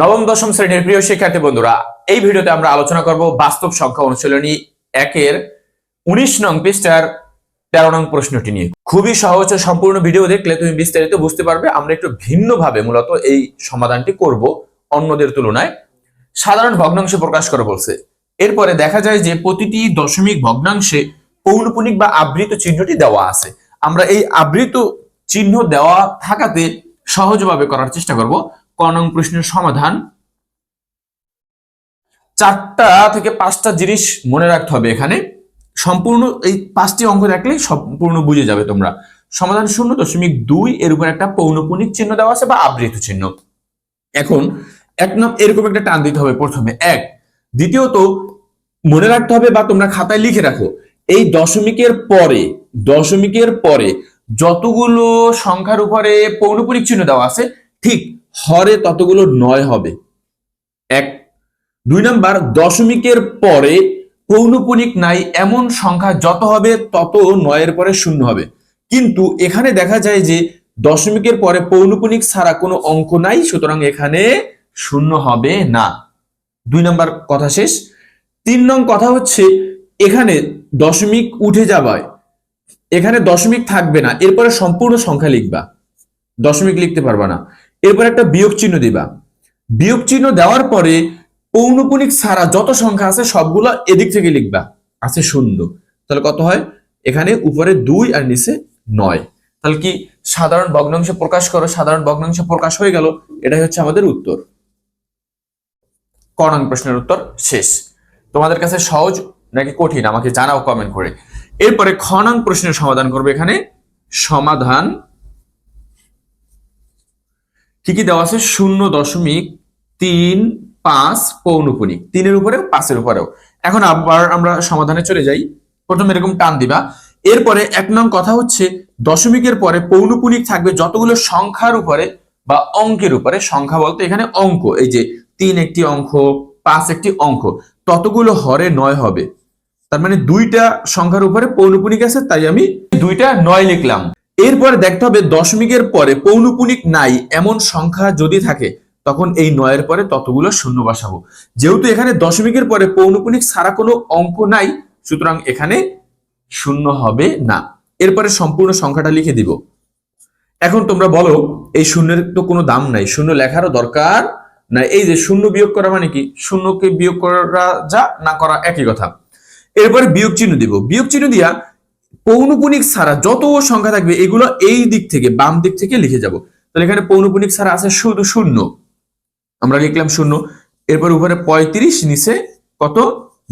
নবম, দশম শ্রেণির প্রিয় শিক্ষার্থী বন্ধুরা, এই ভিডিওতে আমরা আলোচনা করব বাস্তব সংখ্যা অনুশীলনী একের উনিশ নং পৃষ্ঠার তেরো নং প্রশ্নটি নিয়ে। খুবই সহজ সম্পূর্ণ ভিডিও দেখলে তুমি বিস্তারিত বুঝতে পারবে। আমরা একটু ভিন্নভাবে মূলত এই সমাধানটি করব অন্যদের তুলনায়। সাধারণ ভগ্নাংশ প্রকাশ করে বলছে, এরপরে দেখা যায় যে প্রতিটি দশমিক ভগ্নাংশে পৌনপুনিক বা আবৃত চিহ্নটি দেওয়া আছে। আমরা এই আবৃত চিহ্ন দেওয়া থাকাতে সহজভাবে করার চেষ্টা করব। ক নং প্রশ্নের সমাধান। চারটা থেকে পাঁচটা জিনিস মনে রাখতে হবে এখানে। সম্পূর্ণ এই পাঁচটি অঙ্ক দেখলেই সম্পূর্ণ বুঝে যাবে তোমরা। সমাধান শূন্য দশমিক দুই এর উপর একটা পৌনপুনিক চিহ্ন দেওয়া আছে বা আবৃত চিহ্ন। এখন এক নাম এরকম একটা টান দিতে হবে প্রথমে। এক। দ্বিতীয়ত, মনে রাখতে হবে বা তোমরা খাতায় লিখে রাখো, এই দশমিকের পরে দশমিকের পরে যতগুলো সংখ্যার উপরে পৌনপুনিক চিহ্ন দেওয়া আছে, ঠিক হরে ততগুলো নয় হবে। এক। দুই নাম্বার, দশমিকের পরে পৌনপুনিক নাই, এমন সংখ্যা যত হবে, তত নয়ের পরে শূন্য হবে। কিন্তু এখানে দেখা যায় যে, দশমিকের পরে পৌনপুনিক ছাড়া কোনো অঙ্ক নাই, সুতরাং এখানে শূন্য হবে না। দুই নাম্বার কথা শেষ। তিন নং কথা হচ্ছে, এখানে দশমিক উঠে যাবায় এখানে দশমিক থাকবে না, এরপরে সম্পূর্ণ সংখ্যা লিখবা। দশমিক লিখতে পারবা না। এরপর একটা বিয়োগ চিহ্ন দিবা। বিয়োগ চিহ্ন দেওয়ার পরে পৌনপুনিক ছাড়া যত সংখ্যা আছে সবগুলো এদিক থেকে লিখবা। আছে শূন্য। তাহলে কত হয়? এখানে উপরে দুই আর নিচে নয়। তাহলে কি সাধারণ ভগ্নাংশ প্রকাশ করো? সাধারণ ভগ্নাংশ প্রকাশ হয়ে গেল। এটাই হচ্ছে আমাদের উত্তর। ক নং প্রশ্নের উত্তর শেষ। তোমাদের কাছে সহজ নাকি কঠিন? আমাকে জানাও কমেন্ট করে। এরপরে খ নং প্রশ্নের সমাধান করবে এখানে। সমাধান কি কি দেওয়া আছে, শূন্য দশমিক তিন পাঁচ পৌনপুনিক। তিনের উপরেও, পাঁচের উপরেও। এখন আবার আমরা সমাধানে চলে যাই। প্রথমে এরকম টান দিবা। এরপরে এক নং কথা হচ্ছে, দশমিকের পরে পৌনপুনিক থাকবে যতগুলো সংখ্যার উপরে বা অঙ্কের উপরে। সংখ্যা বলতে এখানে অঙ্ক, এই যে তিন একটি অঙ্ক, পাঁচ একটি অঙ্ক, ততগুলো হরে নয় হবে। তার মানে দুইটা সংখ্যার উপরে পৌনপুনিক আছে, তাই আমি দুইটা নয় লিখলাম। এরপরে দেখতে হবে দশমিকের পরে পৌনপুনিক নাই, এমন সংখ্যা যদি থাকে, তখন এই নয়ের পরে ততগুলো শূন্য বসাবো। যেহেতু এখানে দশমিকের পরে পৌনপুনিক ছাড়া কোনো অঙ্ক নাই, সুতরাং এখানে শূন্য হবে না। এরপরে সম্পূর্ণ সংখ্যাটা লিখে দিব। এখন তোমরা বলো, এই শূন্যের তো কোনো দাম নাই, শূন্য লেখারও দরকার না এই যে শূন্য বিয়োগ করা মানে কি? শূন্যকে বিয়োগ করা যা, না করা একই কথা। এরপরে বিয়োগ চিহ্ন দিব। বিয়োগ চিহ্ন দিয়া পৌনপুনিক ছাড়া যত সংখ্যা থাকবে, এগুলো এই দিক থেকে, বাম দিক থেকে লিখে যাব। তাহলে এখানে পৌনপুনিক ছাড়া আছে শুধু শূন্য। আমরা লিখলাম শূন্য। এরপর উপরে পঁয়ত্রিশ, নিচে কত?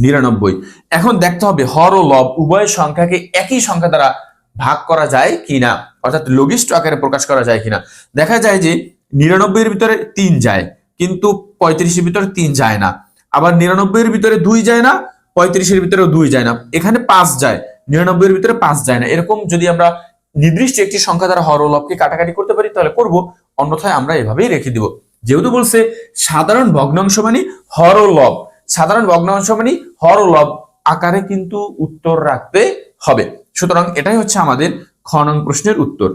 নিরানব্বই। এখন দেখতে হবে, হর ও লব উভয় সংখ্যাকে একই সংখ্যা দ্বারা ভাগ করা যায় কিনা? অর্থাৎ লঘিষ্ঠ আকারে প্রকাশ করা যায় কিনা? দেখা যায় যে নিরানব্বই এর ভিতরে তিন যায়, কিন্তু পঁয়ত্রিশের ভিতরে তিন যায় না। আবার নিরানব্বই এর ভিতরে দুই যায় না, পঁয়ত্রিশের ভিতরে দুই যায় না। এখানে পাঁচ যায়। নিরানব্বই এর ভিতরে পাঁচ যায় না। এরকম যদি আমরা নির্দিষ্ট একটি সংখ্যা দ্বারা হর ও লবকে কাটাকাটি করতে পারি, তাহলে করব। অন্যথায় আমরা এভাবেই রেখে দিব। যেহেতু বলছে সাধারণ ভগ্নাংশ মানে হর লব। সাধারণ ভগ্নাংশ মানে হর লব আকারে কিন্তু উত্তর রাখতে হবে। সুতরাং এটাই হচ্ছে আমাদের খ নং প্রশ্নের উত্তর।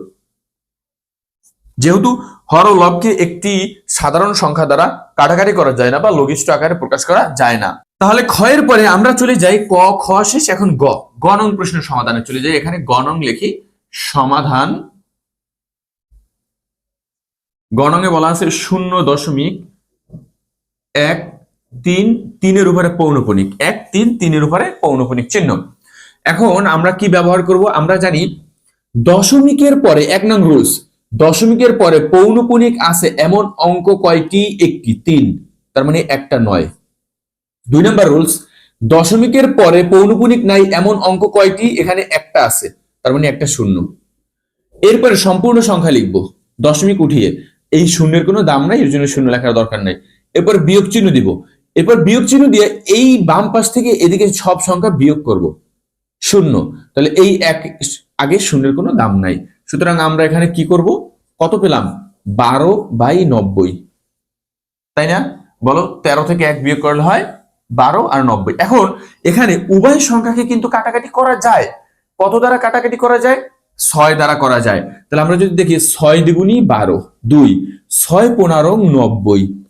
যেহেতু হর ও লবকে একটি সাধারণ সংখ্যা দ্বারা কাটাকাটি করা যায় না বা লঘিষ্ঠ আকারে প্রকাশ করা যায় না। তাহলে ক্ষয়ের পরে আমরা চলে যাই ক, খ শেষ, এখন গ। গ নং প্রশ্নের সমাধানে চলে যাই। এখানে গ নং লিখি, সমাধান। গণঙে বলা আছে শূন্য দশমিক এক তিন তিনের উপরে পৌনপুনিক। এক তিন তিনের উপরে পৌনপুনিক চিহ্ন। এখন আমরা কি ব্যবহার করব? আমরা জানি দশমিকের পরে, এক নং রুলস, দশমিকের পরে পৌনপুনিক আছে এমন অঙ্ক কয়টি? একটি, তিন। তার মানে একটা নয়। দুই নম্বর রুলস, দশমিকের পরে পৌনপুনিক নাই এমন অঙ্ক কয়টি? এখানে একটা আছে, তার মানে একটা শূন্য। এরপরে সম্পূর্ণ সংখ্যা লিখব, দশমিক উঠিয়ে। এই শূন্যের কোনো দাম নাই, এর জন্য শূন্য লেখার দরকার নাই। এরপর বিয়োগ চিহ্ন দিব। এরপর বিয়োগ চিহ্ন দিয়ে এই বাম পাশ থেকে এদিকে সব সংখ্যা বিয়োগ করব। শূন্য। তাহলে এই এক আগে শূন্যের কোনো দাম নাই। সুতরাং আমরা এখানে কি করব? কত পেলাম? বারো বাই নব্বই। তাই না? বলো, তেরো থেকে এক বিয়োগ করলে হয় বারো আর নব্বই। এখন এখানে উভয় সংখ্যাকে কিন্তু কাটাকাটি করা যায়। কত দ্বারা কাটাকাটি করা যায়? ছয় দ্বারা করা যায়। তাহলে আমরা যদি দেখি ছয় দ্বিগুণী বারো, দুই, ছয় পনেরো, নব্বই।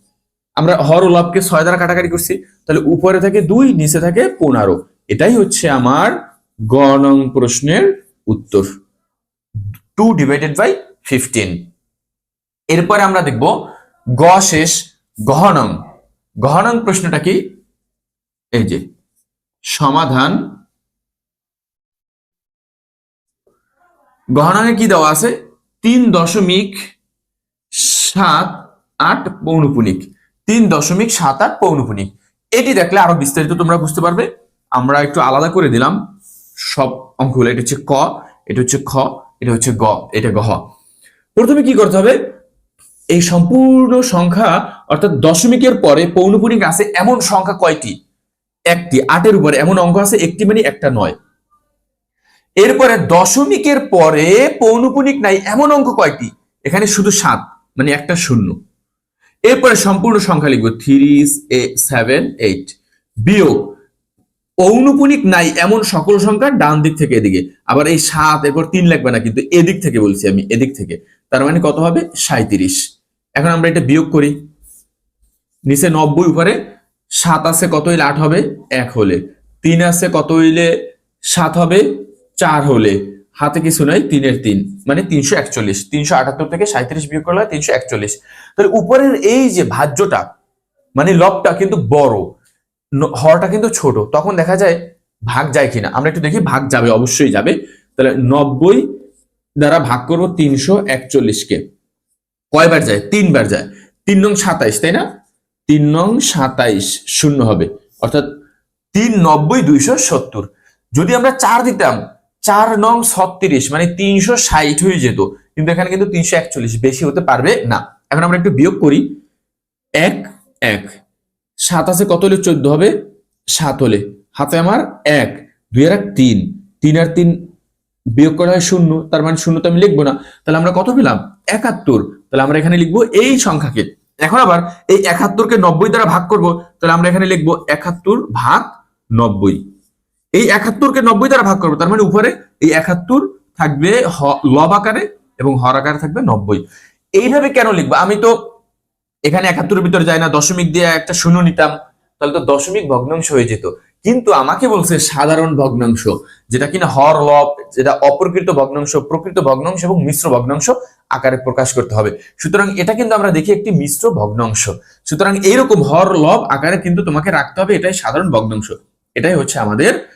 আমরা হর লাভকে ছয় দ্বারা কাটাকাটি করছি। তাহলে উপরে থাকে দুই, নিচে থাকে পনেরো। এটাই হচ্ছে আমার গ প্রশ্নের উত্তর। Two divided by fifteen. এরপরে আমরা দেখব গ শেষ গহনং। গহনং প্রশ্নটা কি? এই যে, সমাধান। গহনাঙ্গে কি দেওয়া আছে? তিন দশমিক সাত আট পৌনপুনিক। তিন দশমিক সাত আট পৌনপুনিক। এটি দেখলে আরও বিস্তারিত তোমরা বুঝতে পারবে। আমরা একটু আলাদা করে দিলাম। সব অঙ্কগুলো, এটা হচ্ছে ক, এটা হচ্ছে খ, এটা হচ্ছে গ, এটা গহ। প্রথমে কি করতে হবে? এই সম্পূর্ণ সংখ্যা, অর্থাৎ দশমিকের পরে পৌনপুনিক আছে এমন সংখ্যা কয়টি? একটি আটের উপরে এমন অঙ্ক আছে, একটি মানে একটা নয়। এরপরে দশমিকের পরে পৌনপুনিক নাই, এমন অঙ্ক কয়টি? এখানে শুধু সাত মানে একটা শূন্য। এরপরে সম্পূর্ণ সংখ্যা লিখব থ্রি সেভেন এইট বিয়োগ, পৌনপুনিক নাই, এমন সকল সংখ্যা ডান দিক থেকে এদিকে। আবার এই সাত, এরপর তিন লাগবে না, কিন্তু এদিক থেকে বলছি আমি, এদিক থেকে। তার মানে কত হবে? সাঁত্রিশ এখন আমরা এটা বিয়োগ করি। নিচে নব্বই উপরে সাত আছে কত হইলে আট হবে? এক হলে। তিন আছে কত হইলে সাত হবে? চার হলে। হাতে কিছু নাই, তিনের তিন। মানে তিনশো একচল্লিশ। তিনশো আটাত্তর থেকে সাঁত্রিশ বিয়োগ করলে তিনশো একচল্লিশ। তাহলে উপরের এই যে ভাজ্যটা মানে লবটা কিন্তু বড় হরটা কিন্তু ছোট। তখন দেখা যায় ভাগ যায় কিনা। আমরা একটু দেখি, ভাগ যাবে, অবশ্যই যাবে। তাহলে নব্বই দ্বারা ভাগ করব তিনশো একচল্লিশকে। কয়বার যায়? তিনবার যায়। তিন নং সাতাইশ, তাই না? তিন নং সাতাইশ শূন্য হবে। অর্থাৎ তিন নব্বই দুইশো সত্তর। যদি আমরা চার দিতাম, চার নং ছত্রিশ মানে তিনশো ষাট হয়ে যেত। কিন্তু এখানে কিন্তু তিনশো একচল্লিশ বেশি হতে পারবে না। এখন আমরা একটু বিয়োগ করি। এক এক। সাত আছে, কত হলে চোদ্দ হবে? সাত হলে। হাতে আমার এক, দুই আর এক তিন। তিন আর তিন বিয়োগ করা হয় শূন্য, তার মানে শূন্য তো আমি লিখব না। তাহলে আমরা কত পেলাম? একাত্তর। তাহলে আমরা এখানে লিখব এই সংখ্যাকে। এখন আবার এই একাত্তরকে নব্বই দ্বারা ভাগ করব, তাহলে আমরা এখানে লিখব একাত্তর ভাগ নব্বই। এই একাত্তরকে নব্বই দ্বারা ভাগ করব, তার মানে উপরে এই একাত্তর থাকবে লব আকারে এবং হর আকারে থাকবে নব্বই। এইভাবে কেন লিখব? আমি তো এখানে একাত্তরের ভিতরে যাই না, দশমিক দিয়ে একটা শূন্য নিতাম, তাহলে তো দশমিক ভগ্নাংশ হয়ে যেত। কিন্তু আমাকে বলছে সাধারণ ভগ্নাংশ, যেটা কিনা হর, লব, যেটা অপ্রকৃত ভগ্নাংশ, প্রকৃত ভগ্নাংশ এবং মিশ্র ভগ্নাংশ আকারে প্রকাশ করতে হবে। সুতরাং এটা কিন্তু আমরা দেখি একটি মিশ্র ভগ্নাংশ। সুতরাং এইরকম হর, লব আকারে কিন্তু তোমাকে রাখতে হবে, এটাই সাধারণ ভগ্নাংশ। এটাই হচ্ছে আমাদের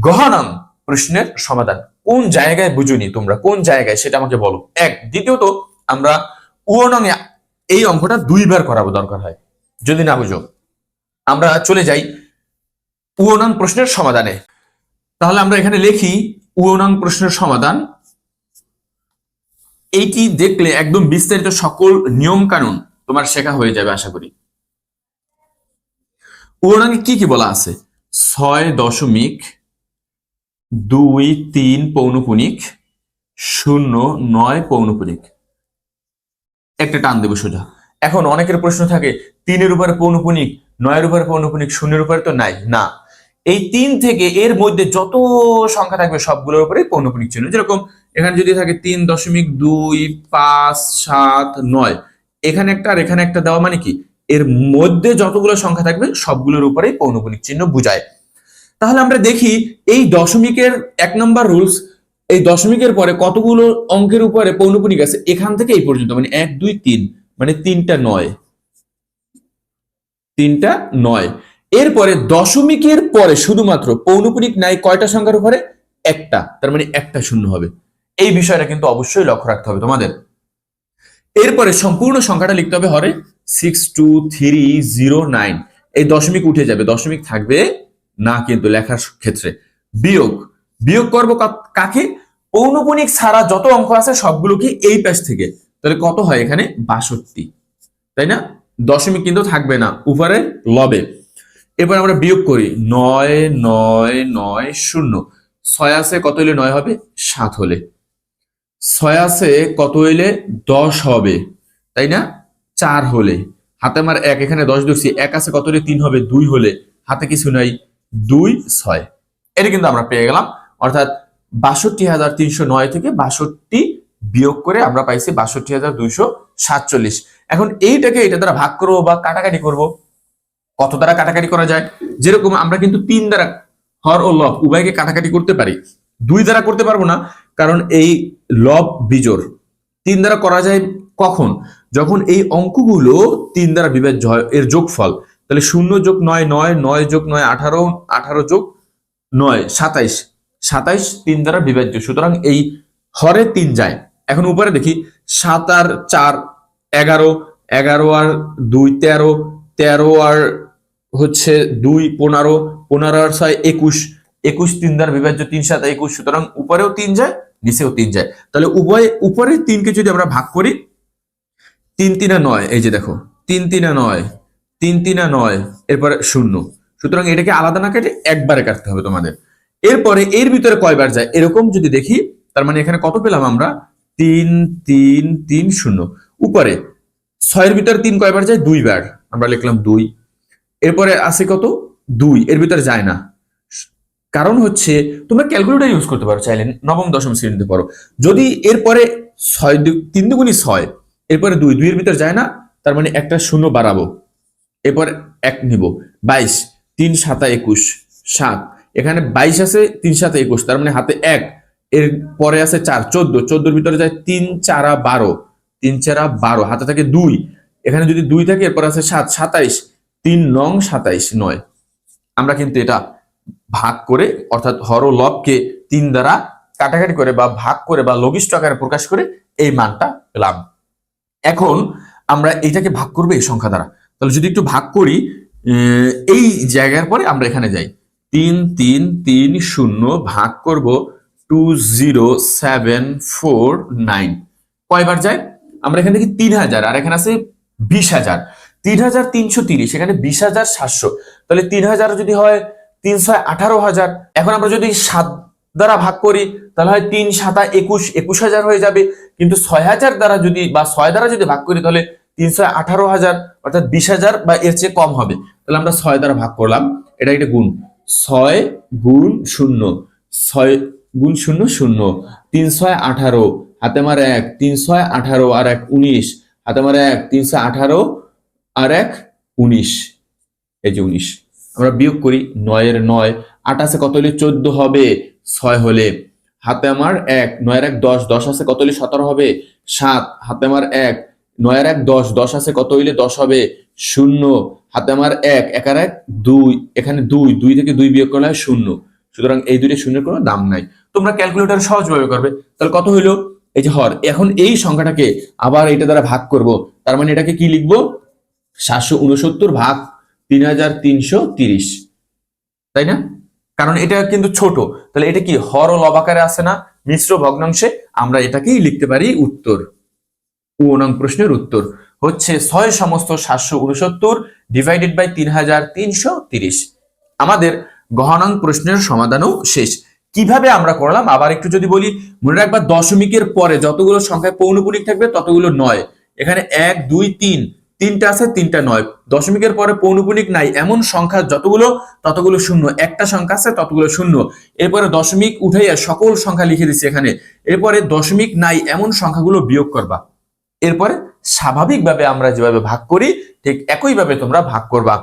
গহনম প্রশ্নের সমাধান। কোন জায়গায় বুঝুনি তোমরা? কোন জায়গায়? সেটা আমাকে বলো। এক, দ্বিতীয়ত আমরা উয়নং এই অঙ্কটা দুইবার করাবো দরকার হয়। যদি না বুঝো। আমরা চলে যাই উয়নং প্রশ্নের সমাধানে। তাহলে আমরা এখানে লিখি উয়নং প্রশ্নের সমাধান। এইটি দেখলে একদম বিস্তারিত সকল নিয়ম কানুন তোমার শেখা হয়ে যাবে, আশা করি। উয়নঙ্গে কি কি বলা আছে? ছয় দশমিক দুই তিন পৌনপুনিক শূন্য নয় পৌনপুনিক। একটা টান দেবো সোজা। এখন অনেকের প্রশ্ন থাকে, তিনের উপরে পৌনপুনিক, নয়ের উপরে পৌনপুনিক, শূন্যের উপরে তো নাই, না। এই তিন থেকে এর মধ্যে যত সংখ্যা থাকবে সবগুলোর উপরে পৌনপুনিক চিহ্ন। যেরকম এখানে যদি থাকে তিন দশমিক দুই, পাঁচ, সাত, নয়। এখানে একটা আর এখানে একটা দেওয়া মানে কি? এর মধ্যে যতগুলো সংখ্যা থাকবে সবগুলোর উপরেই পৌনপুনিক চিহ্ন বুঝায়। তাহলে আমরা দেখি এই দশমিকের এক নম্বর রুলস, এই দশমিকের পরে কতগুলো অঙ্কের উপরে পৌনপুনিক আছে এখান থেকে এই পর্যন্ত। মানে এক, দুই, তিন মানে তিনটা নয়। তিনটা নয়। এরপরে দশমিকের পরে শুধুমাত্র পৌনপুনিক নাই কয়টা সংখ্যার উপরে? একটা। তার মানে একটা শূন্য হবে। এই বিষয়টা কিন্তু অবশ্যই লক্ষ্য রাখতে হবে তোমাদের। এরপরে সম্পূর্ণ সংখ্যাটা লিখতে হবে হরে six two three zero nine. এই দশমিক উঠে যাবে। দশমিক থাকবে না কিন্তু লেখার ক্ষেত্রে। বিয়োগ। বিয়োগ করব কাকে? পৌনপুনিক ছাড়া যত অঙ্ক আছে সবগুলো কি এই পাশ থেকে। তাহলে কত হয় এখানে? বাষট্টি। তাই না? দশমিক কিন্তু থাকবে না। উপরে লবে। এবার আমরা বিয়োগ করি নয় নয় নয়, শূন্য। ছয় আছে কত হইলে নয় হবে? সাত হলে। ছয় আছে কত হইলে? দশ হবে। তাই না? চার হলে। হাতে আমার এক, এখানে দশ ধরছি এক আছে কত হলে তিন হবে। দুই হলে। হাতে কিছু নাই। দুই, ছয়। এটা কিন্তু আমরা পেয়ে গেলাম। অর্থাৎ বাষট্টি হাজার তিনশো নয় থেকে বাষট্টি বিয়োগ করে আমরা পাইছি বাষট্টি হাজার দুইশো সাতচল্লিশ। এখন এইটাকে এটা দ্বারা ভাগ করব বা কাটাকাটি করব? কত দ্বারা কাটাকাটি করা যায়? যেরকম আমরা কিন্তু তিন দ্বারা হর ও লব উভয়কে কাটাকাটি করতে পারি। দুই দ্বারা করতে পারব না, কারণ এই লব বিজোর তিন দ্বারা করা যায় কখন? যখন এই অঙ্কগুলো তিন দ্বারা বিভাজ্য হয়, এর যোগফল। তাহলে শূন্য যোগ নয় নয় নয় যোগ নয়, আঠারো আঠারো যোগ নয়, সাতাইশ। সাতাইশ তিন দ্বারা বিভাজ্য সুতরাং এই হরে তিন যায়। এখন উপরে দেখি, সাত আর চার, এগারো এগারো আর দুই, তেরো তেরো আর হচ্ছে দুই পনেরো পনেরো আর ছয় একুশ। একুশ তিন দ্বারা বিভাজ্য তিন সাত একুশ, সুতরাং উপরেও তিন যায়, নিচেও তিন যায়। তাহলে উভয়, উপরের তিনকে যদি আমরা ভাগ করি, তিন তিনা নয়, এই যে দেখো, তিন তিনা নয়, তিন তিনা নয়, এরপরে শূন্য। সুতরাং এটাকে আলাদা না কেটে একবারে কাটতে হবে তোমাদের। এরপরে এর ভিতরে কয়বার যায়? এরকম যদি দেখি, তার মানে এখানে কত পেলাম আমরা? তিন তিন তিন, শূন্য। উপরে, ছয়ের ভিতরে তিন কয়বার যায়? দুইবার। আমরা লিখলাম দুই। এরপরে আছে কত? দুই। এর ভিতরে যায় না। কারণ হচ্ছে, তোমরা ক্যালকুলেটর ইউজ করতে পারো চাইলে, নবম, দশম শ্রেণীতে পড়ো। যদি এরপরে ছয় দু- তিন দুগুণি ছয়, এরপরে দুই। দুইয়ের ভিতরে যায় না, তার মানে একটা শূন্য বাড়াবো। এরপর এক নিব। বাইশ, তিন সাতা একুশ, সাত। এখানে বাইশ আছে, তিন সাতা একুশ, তার মানে হাতে এক। এর পরে আছে চার, চোদ্দ। চোদ্দোর ভিতরে যায় তিন চারা বারো। তিন চারা বারো, হাতে থাকে দুই। এখানে যদি দুই থাকে, এরপর আছে সাত, সাতাইশ। তিন নং সাতাইশ নয়। আমরা কিন্তু এটা ভাগ করে, অর্থাৎ হর লবকে তিন দ্বারা কাটাকাটি করে বা ভাগ করে বা লঘিষ্ঠ আকারে প্রকাশ করে এই মানটা পেলাম। এখন আমরা এইটাকে ভাগ করব এই সংখ্যা দ্বারা। তাহলে যদি একটু ভাগ করি এই জায়গার পরে আমরা এখানে যাই। তিন তিন তিন, শূন্য ভাগ করব two, zero, seven, four, nine. কয়বার যায়? আমরা এখানে দেখি তিন হাজার, আর এখানে আছে বিশ হাজার। তিন হাজার তিনশো তিরিশ, এখানে বিশ হাজার সাতশো। তাহলে তিন হাজার যদি হয় তিনশো আঠারো হাজার। এখন আমরা যদি সাত দ্বারা ভাগ করি, তাহলে হয় তিন সাতা একুশ একুশ হাজার হয়ে যাবে। কিন্তু ছয় হাজার দ্বারা যদি বা ছয় দ্বারা যদি ভাগ করি, তাহলে তিনশো আঠারো হাজার, অর্থাৎ বিশ হাজার বা এর চেয়ে কম হবে। তাহলে আমরা ছয় দ্বারা ভাগ করলাম, এটা একটা গুণ। ছয় গুণ শূন্য, ছয় গুণ শূন্য শূন্য তিন ছয় আঠারো, হাতে আমার এক তিন ছয় আঠারো আর এক, উনিশ। হাতে আমার এক, তিনশো আঠারো আর এক উনিশ। এই যে উনিশ। আমরা বিয়োগ করি নয়ের নয়। আট আছে কত হলে চোদ্দ হবে? ছয় হলে। হাতে আমার এক, নয়ের এক দশ। দশ আছে কত হলে সতেরো হবে? সাত। হাতে আমার এক, নয়ের এক দশ। দশ আছে কত হইলে দশ হবে? শূন্য। হাতে আমার এক, একার এক দুই। এখানে দুই দুই থেকে দুই বিয়োগ করলে শূন্য। সুতরাং এই দুইটা শূন্যের কোনো দাম নাই। তোমরা ক্যালকুলেটর সহজভাবে করবে। তাহলে কত হইল? এই যে হর, এখন এই সংখ্যাটাকে আবার এটা দ্বারা ভাগ করব। তার মানে এটাকে কি লিখব? সাতশো উনসত্তর ভাগ তিন হাজার তিনশো তিরিশ। তাই না? কারণ এটা কিন্তু ছোট। তাহলে এটা কি হর ও লবাকারে আছে না? মিশ্র ভগ্নাংশে আমরা এটাকেই লিখতে পারি উত্তর। ও নং প্রশ্নের উত্তর। হচ্ছে ছয় সমস্ত সাতশো উনসত্তর ডিভাইডেড বাই তিন হাজার তিনশো তিরিশ। আমাদের গহনাং প্রশ্নের সমাধানও শেষ। কীভাবে আমরা করলাম? আবার একটু যদি বলি, মনে রাখবা দশমিকের পরে যতগুলো সংখ্যায় পৌনপুনিক থাকবে, ততগুলো নয়। এখানে এক, দুই, তিন, তিনটা আছে, তিনটা নয়। দশমিকের পরে পৌনপুনিক নাই, এমন সংখ্যা যতগুলো, ততগুলো শূন্য। একটা সংখ্যা আছে, ততগুলো শূন্য। এরপরে দশমিক উঠাইয়া সকল সংখ্যা লিখে দিচ্ছি এখানে। এরপরে দশমিক নাই, এমন সংখ্যাগুলো বিয়োগ করবা। এরপরে স্বাভাবিকভাবে আমরা যেভাবে ভাগ করি, ঠিক একইভাবে তোমরা ভাগ করবা।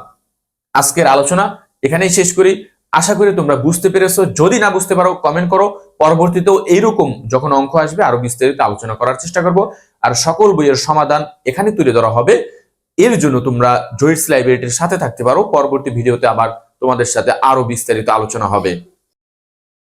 আজকের আলোচনা এখানেই শেষ করি। আশা করি তোমরা বুঝতে পেরেছ। যদি না বুঝতে পারো কমেন্ট করো। পরবর্তীতেও এইরকম যখন অঙ্ক আসবে, আরও বিস্তারিত আলোচনা করার চেষ্টা করব। আর সকল বইয়ের সমাধান এখানে তুলে ধরা হবে। এর জন্য তোমরা জয়েন্টস লাইব্রেরিটির সাথে থাকতে পারো। পরবর্তী ভিডিওতে আবার তোমাদের সাথে আরও বিস্তারিত আলোচনা হবে।